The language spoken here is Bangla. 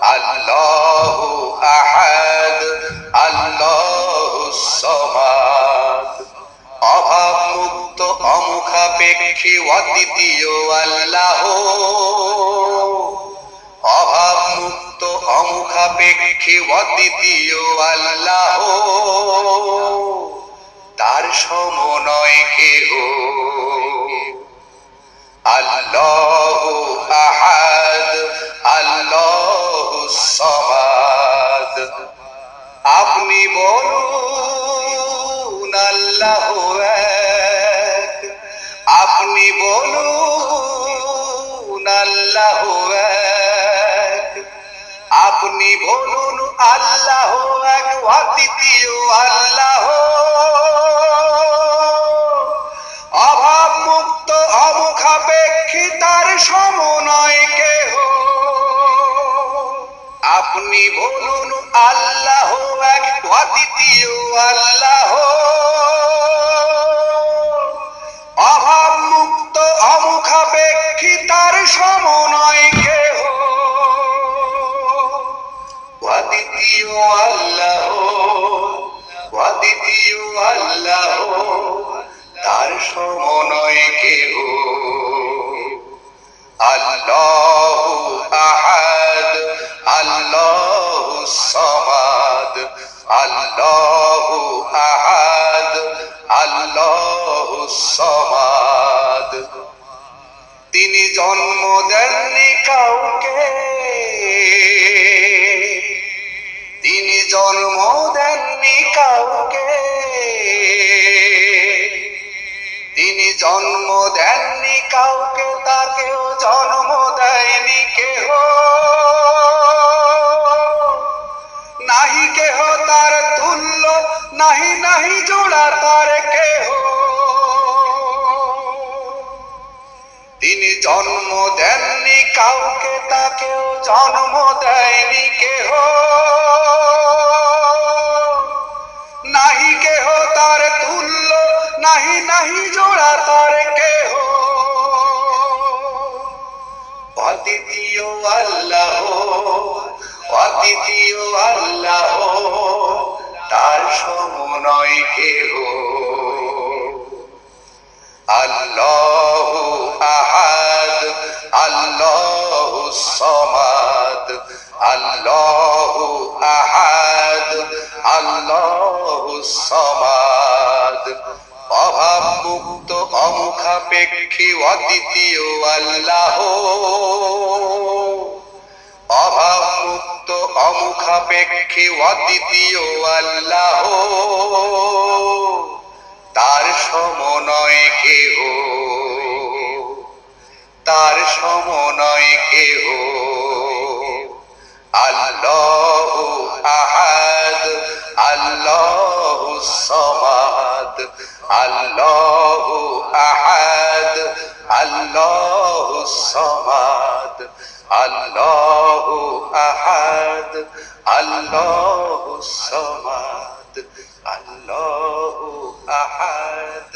আল্লাহু আহাদ আল্লাহু সমাদ অভাব মুক্ত অমুখাপেক্ষী, অদ্বিতীয় আল্লাহ। অভাব মুক্ত অমুখাপেক্ষী, অদ্বিতীয় আল্লাহ। তার সমনয় কেহ আপনি বলুন আল্লাহ এক। আপনি বলুন আল্লাহ এক। আপনি বলুন আল্লাহ এক অদ্বিতীয় আল্লাহ আপনি বলুন, আল্লাহ এক অদ্বিতীয় আল্লাহ। অভাব মুক্ত অমুখাপেক্ষী তার সমনয় কেহ। অদ্বিতীয় আল্লাহ অদ্বিতীয় আল্লাহ, তার সমনয় কেহ। আল্লাহ আল্লাহ আহাদ, আল্লাহ সমাদ। তিনি জন্ম দেননি কাউকে। তিনি জন্ম দেননি কাউকে। তিনি জন্ম দেননি কাউকে, তাকেও জন্ম দেয়নি কেহ। জন্ম দেননি কাউকে, তাকেও জন্ম দেয়নি কেহ। নাহি কেহ তার তুল্য, নাহি নাহি জোড়া তার কেহ। অদ্বিতীয় আল্লাহ অদ্বিতীয় আল্লাহ, তার সমনয় কেহ। আল্লাহ সমাদ আল্লাহ আহাদ আল্লাহ সমাদ অভাব মুক্ত অমুখাপেক্ষী অদ্বিতীয় আল্লাহ। অভাব মুক্ত অমুখাপেক্ষী অদ্বিতীয় আল্লাহ। তার সমনয় কেহ তার সমনয় কেহ? আল্লাহ আহাদ, আল্লাহ সমাদ, আল্লাহ আহাদ, আল্লাহ সমাদ, আল্লাহ আহাদ, আল্লাহ সমাদ, আল্লাহ আহাদ